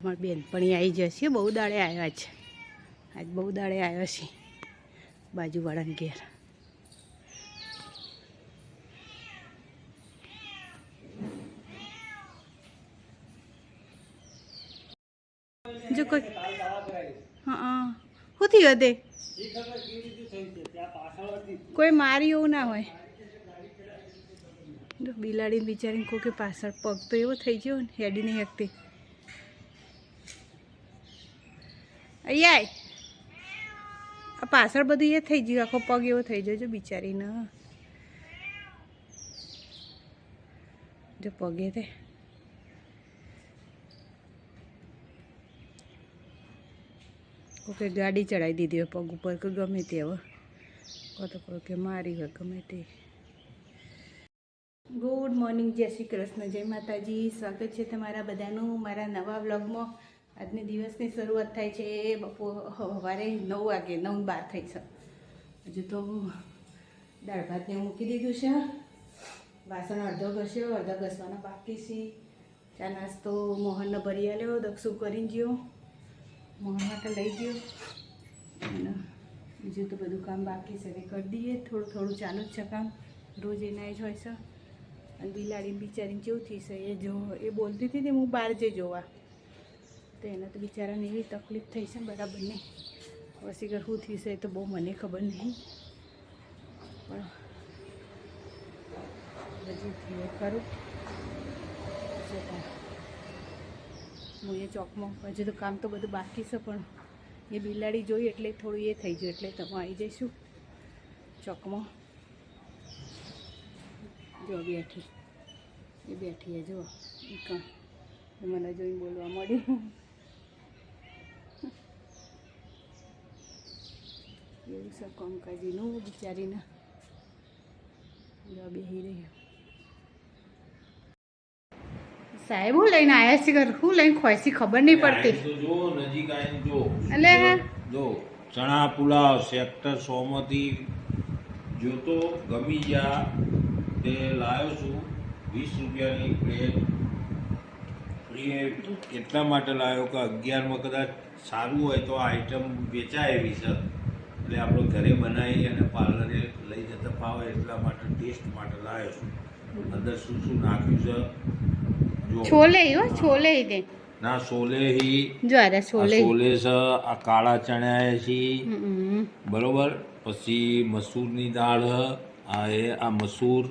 અમારી બેનપણી આવી જશે. બહુ દાડે આવ્યા છે. આજ બહુ દાડે આવ્યા છે. બાજુવાળાને ઘેર. જો કોઈ હા શું થયું હતે કોઈ મારી એવું ના હોય. બિલાડીને બિલાડી બિચારીને કોઈ પાછળ પગ તો એવો થઈ ગયો ને, હેડી નહીં હકતી અહીંયા આ પાછળ બધું એ થઈ ગયું, આખો પગ એવો થઈ જજો બિચારીને. જો પગે તે. કોઈ ગાડી ચડાવી દીધી હોય પગ ઉપર, કે ગમે તે હવે કોઈ તો કોઈ કે મારી હોય, ગમે તે. ગુડ મોર્નિંગ જય શ્રી કૃષ્ણ, જય માતાજી. સ્વાગત છે તમારા બધાનું મારા નવા વ્લોગમાં. આજની દિવસની શરૂઆત થાય છે બપોર સવારે નવ વાગે, નવ બાર થઈ છે. હજુ તો દાળ ભાતને મૂકી દીધું છે. વાસણ અડધો ઘસ્યો, અડધો ઘસવાનો બાકી છે. ચા નાસ્તો મોહનને ભરી આલ્યો, દક્ષુ કરીને ગયો. મોહન માટે લઈ ગયો. અને બીજું તો બધું કામ બાકી છે. કરી દઈએ, થોડું થોડું ચાલુ જ છે કામ. રોજ એના જ હોય છે. અને બિલાડી બિચારીને કેવું થઈ છે. એ જો, એ બોલતી હતી ને, હું બહાર જઈ જોવા. તો એને તો બિચારાને એવી તકલીફ થઈ છે બરાબર નહીં. હવે શું થઈ છે તો બહુ મને ખબર નહીં. પણ બધું થયું ખરું. હું એ ચોકમાં, હજુ તો કામ તો બધું બાકી છે, પણ એ બિલાડી જોઈ એટલે થોડું એ થઈ ગયું, એટલે તમે આવી જઈશું ચોકમાં. જો બેઠી, એ બેઠી જો એ મને જોઈને બોલવા મળી એવું છે કંકાજીનું બિચારીને. બેહી સાહેબ હું લઈને આવ્યા છે ઘર. હું લઈને ખોઈસી ખબર નહીં પડતી. જો નજીક આવીને જો. એટલે જો ચણા પુલાવ સેક્ટર સો માંથી જોતો ગમી જા તે લાવ્યો છું વીસ રૂપિયાની પ્લેટ એ એટલા માટે લાવ્યો કે અગિયારમાં કદાચ સારું હોય તો આ આઈટમ વેચાય એવી છે. એટલે આપણે ઘરે બનાવી અને પાર્લરે લઈ જતા ફાવે એટલા માટે ટેસ્ટ માટે લાવ્યો છું. અંદર શું શું નાખ્યું છે? છોલે હો છોલે દે. ના છોલે હી. જો અરે આ છોલે છે આ કાળા ચણા છે બરોબર? પછી મસૂરની દાળ આ એ આ મસૂર.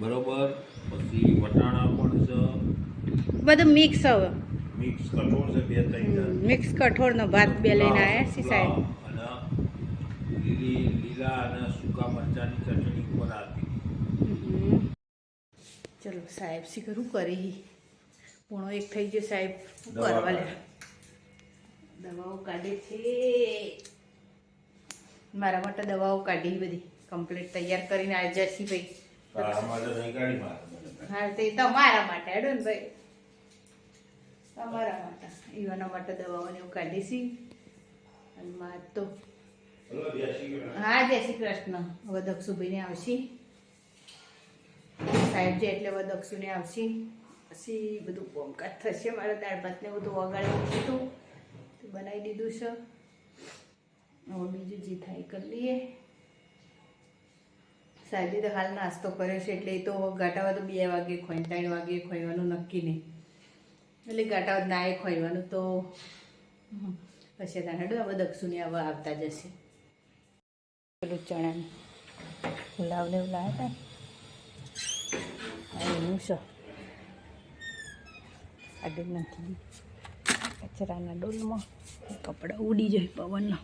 બરોબર? પછી વટાણા પણ છે. બધું મિક્સ હવે. મિક્સ કઠોળ છે બે ત્રણ મિક્સ કઠોળનો ભાત બે લઈને આવ્યા છે સાહેબ. લીલી અને સૂકા મરચાની ચટણી ઉપર આપી. ચલો સાહેબ શી કરું કરી પૂણો એક થઈ ગયો સાહેબ. કરવા લે દવાઓ કાઢે છે. મારા માટે દવાઓ કાઢી બધી. કમ્પ્લીટ તૈયાર કરીને આવી જશે ભાઈ. હા તે તમારા માટે હેડો ને ભાઈ. તમારા માટે. ઈવાના માટે દવાઓને એવું કાઢીશી અને માર તો હલો જય શ્રી કૃષ્ણ હા, જય શ્રી કૃષ્ણ. હવે દક્ષુભાઈને આવશે. સાહેબ જે એટલે હવે દક્ષુને આવશે. પછી બધું કોમકાજ થશે, મારે દાળ ભાતને બધું વગાડી દીધું બનાવી દીધું છે. હવે બીજું જે થાય કરી લઈએ. સાહેબે તો હાલ નાસ્તો કર્યો છે, એટલે એ તો ગાંટાવા તો બે વાગે ખોઈ ત્રણ વાગે ખોઈવાનું નક્કી નહીં. એટલે ગાંટાવા ના એ ખોઈવાનું તો. પછી હેડો હવે દક્ષુને હવે આવતા જશે. પેલું ચણાનું ને. એવું લાવ્યા હતા એનું નથી કચરાના ડોલમાં કપડાં ઉડી જાય પવનના.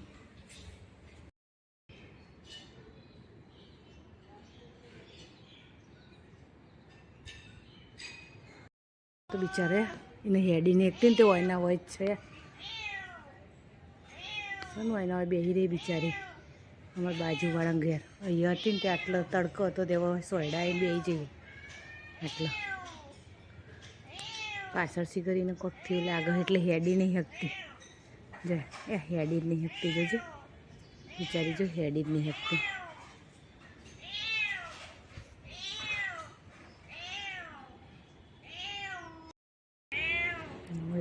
તો બિચારે એને હેડીને એકતી ને તે ઓયના હોય છે શું ઓયના હોય? બેહી રહી બિચારી. અમારી બાજુવાળા ઘેર. અહીંયા હતી ને ત્યાં આટલો તડકો હતો તેવો સોયડા એ બેહી જઈએ. એટલે પાછળથી કરીને કોકથી લાગે એટલે હેડી નહીં શકતી. જો, એ હેડી નહીં શકતી, જોજો. બિચારી જો હેડી જ નહીં શકતી.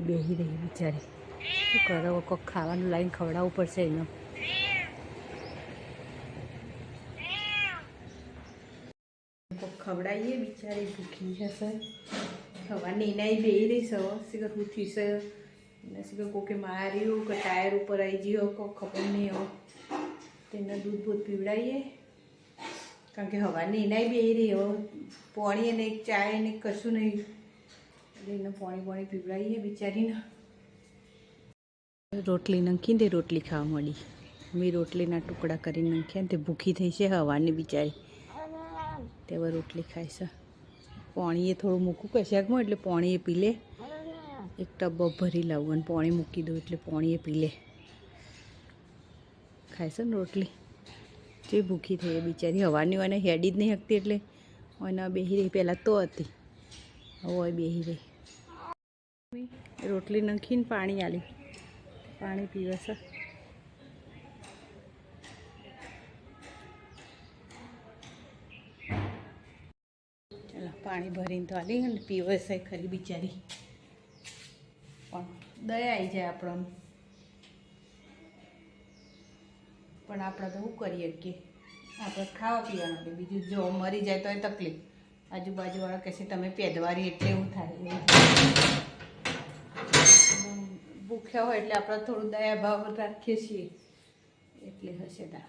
બેહી રહી બિચારી. શું કરો? કોક ખાવાનું લાવીને ખવડાવવું પડશે એનો કોક ખવડાવીએ બિચારી ભૂખી હશે. સવારની એનાય બે રહી સવ શીખર ઉઠી છે. એને શીખર કોકે માર્યું, કે ટાયર ઉપર આવી ગયો કો ખબર નહીં, હો. તેને દૂધ બૂધ પીવડાવીએ કારણ કે હવાની એનાય બે રહી, હો. પાણી અને ચાય ને કશું નહીં. એટલે એને પાણી પાણી પીવડાવીએ બિચારીને. રોટલી નાખીને રોટલી ખાવા મળી. મેં રોટલીના ટુકડા કરીને નાખ્યા તે ભૂખી થઈ છે હવાની બિચારી. તેવા રોટલી ખાય છે. પાણીએ થોડું મૂકું કશાકમાં એટલે પાણીએ પી લે. એક ટબ્બો ભરી લાવું અને પાણી મૂકી દઉં એટલે પાણીએ પી લે. ખાય છે ને રોટલી? જે ભૂખી થઈ બિચારી. હવાની અને હેડી જ નહીં શકતી એટલે એના બેહી રહી. પહેલાં તો હતી. હવે બેહી રહી. રોટલી નાખીને પાણી આલી. પાણી પીવે છે ચાલો પાણી ભરીને તો આલી ને પીવે છે ખરી બિચારી. પણ દયા આવી જાય આપણને પણ આપણે તો શું કરીએ કે? આપણે ખાવા પીવાનું બીજું જો મરી જાય તો એ તકલીફ. આજુબાજુવાળા કહેશે તમે પેદવારી એટલે એવું થાય. ભૂખ્યા હોય એટલે આપણે થોડું દયા ભાવ રાખીએ છીએ. એટલે હશે તા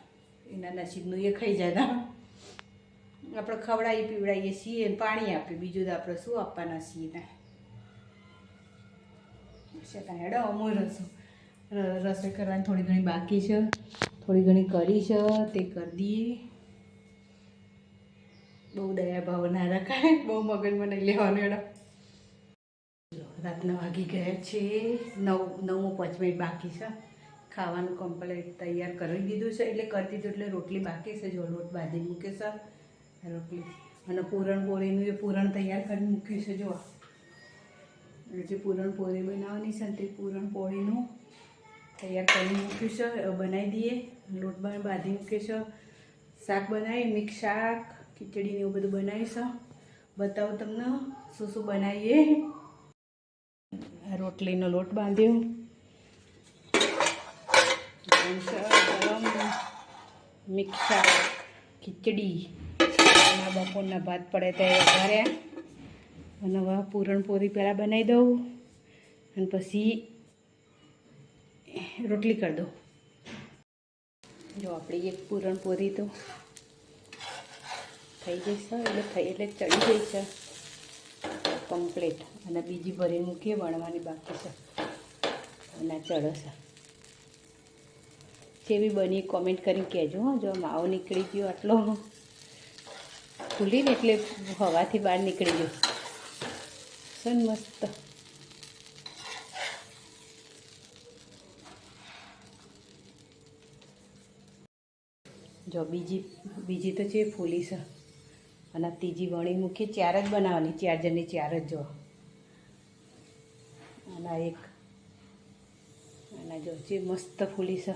એના નસીબનું એ ખાઈ જાય તા આપણે ખવડાવી પીવડાવીએ છીએ પાણી આપીએ. બીજું તો આપણે શું આપવાના છીએ ત્યાં? હશે તા હેડો અમુય રસો, ર- રસોઈ કરવાની થોડી ઘણી બાકી છે. થોડી ઘણી કરી છે, તે કરી દઈએ બહુ દયા ભાવ ના રખાય. બહુ મગજમાં નહીં લેવાનું, હેડો. રાતના વાગી ગયા છે. નવ નવમો પાંચ મિનિટ બાકી છે. ખાવાનું કમ્પ્લેટ તૈયાર કરી દીધું છે. એટલે કરી દીધું એટલે રોટલી બાકી છે. જો લોટ બાંધી મૂકે છે. રોટલી અને પૂરણપોળીનું એ પૂરણ તૈયાર કરી મૂક્યું છે જો જે પૂરણપોળી બનાવવાની છે તે પૂરણપોળીનું તૈયાર કરી મૂક્યું છે. બનાવી દઈએ. લોટ બાંધી મૂક્યો છે. શાક બનાવી, મિક્સ શાક, ખીચડીને એવું બધું બનાવીશું બતાવું તમને શું શું બનાવીએ. રોટલીનો લોટ બાંધ્યો. ગરમ. મિક્સ શાક, ખીચડી. અને બપોરના ભાત પડે તે વધારે. અને હવે પૂરણપોરી પહેલાં બનાવી દઉં. અને પછી રોટલી કરી દઉં. જો આપણી એક પૂરણપોરી તો થઈ જશે એટલે થઈ, એટલે ચડી જઈ છે. કમ્પ્લીટ અને બીજી ભરી મૂકીએ, વણવાની બાકી છે. અને ચડો છે. જેવી બની કોમેન્ટ કરીને કહેજો હો. જો માવો નીકળી ગયો આટલો. ખુલીને એટલે હવાથી બહાર નીકળી ગયો. સન મસ્ત. જો બીજી બીજી તો છે ફૂલી છે. અને ત્રીજી વણી મૂકી ચાર જ બનાવવાની, ચાર જણની ચાર જ જો. અને એક. અને જો છે મસ્ત ફૂલી છે.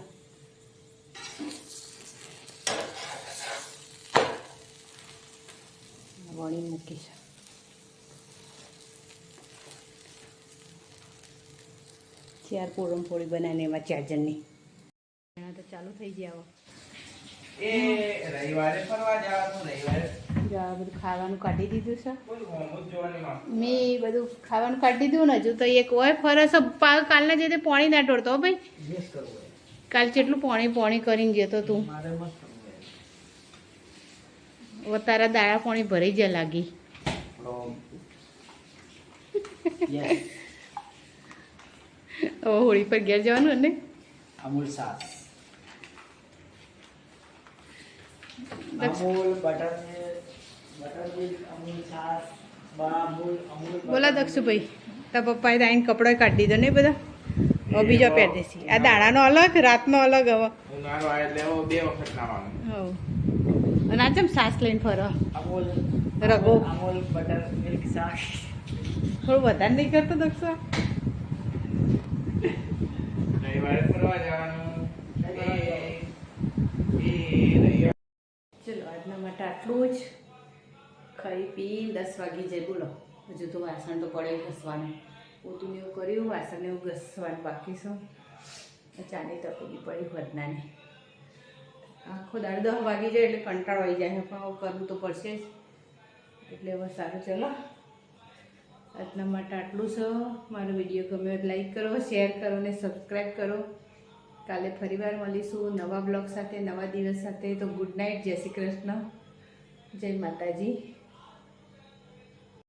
વણી મૂકીશ ચાર પૂરણપોળી બનાવીને એમાં ચાર જણની તો ચાલુ થઈ ગયા એ રવિવારે ફરવા જવાનું રવિવારે બધું ખાવાનું કાઢી દીધું છે મેં બધું ખાવાનું કાઢી દીધું ને હજુ તો એક હોય ફરસ કાલના જે પાણી ના ઢોળતો ભાઈ કાલ જેટલું પાણી પાણી કરીને જતો તું તારા દાડા પાણી ભરાઈ જ લાગી. હવે હોળી પર ઘેર જવાનું ને અમૂલ સાસ. અમૂલ બટર બટર અમૂલ સાસ બા અમૂલ અમૂલ બોલા દક્ષુભાઈ તારા પપ્પાએ તો આઈને કપડાં કાઢી દીધો ને બધા? હવે બીજો પહેરી દેસી આ દાડાનો અલગ રાતનો અલગ હવે. બે વખત અને આ ચમ સાસ લઈને ફરો? અમૂલ. રગો. બટર મિલ્ક સાસ. થોડું વધારે નહીં કરતો દક્ષા રવિવારે ફરવા જવાનું. ચલો આજના માટે આટલું જ. ખાઈ પી દસ વાગી જાય બોલો. હજુ તો વાસણ તો પડે ઘસવાનું. પોતું એવું કર્યું વાસણ એવું ઘસવાનું બાકી છે. ચાની તકલીફ પડી વધનાની આખો દાડ દસ વાગી જાય એટલે કંટાળો આવી જાય. પણ કરવું તો પડશે જ. એટલે હવે સારું, ચલો. આજના માટે આટલું છે મારો વીડિયો ગમ્યો લાઈક કરો શેર કરો ને સબસ્ક્રાઈબ કરો. કાલે ફરીવાર મળીશું નવા બ્લોગ સાથે, નવા દિવસ સાથે. તો ગુડ નાઇટ જય શ્રી કૃષ્ણ. જય માતાજી.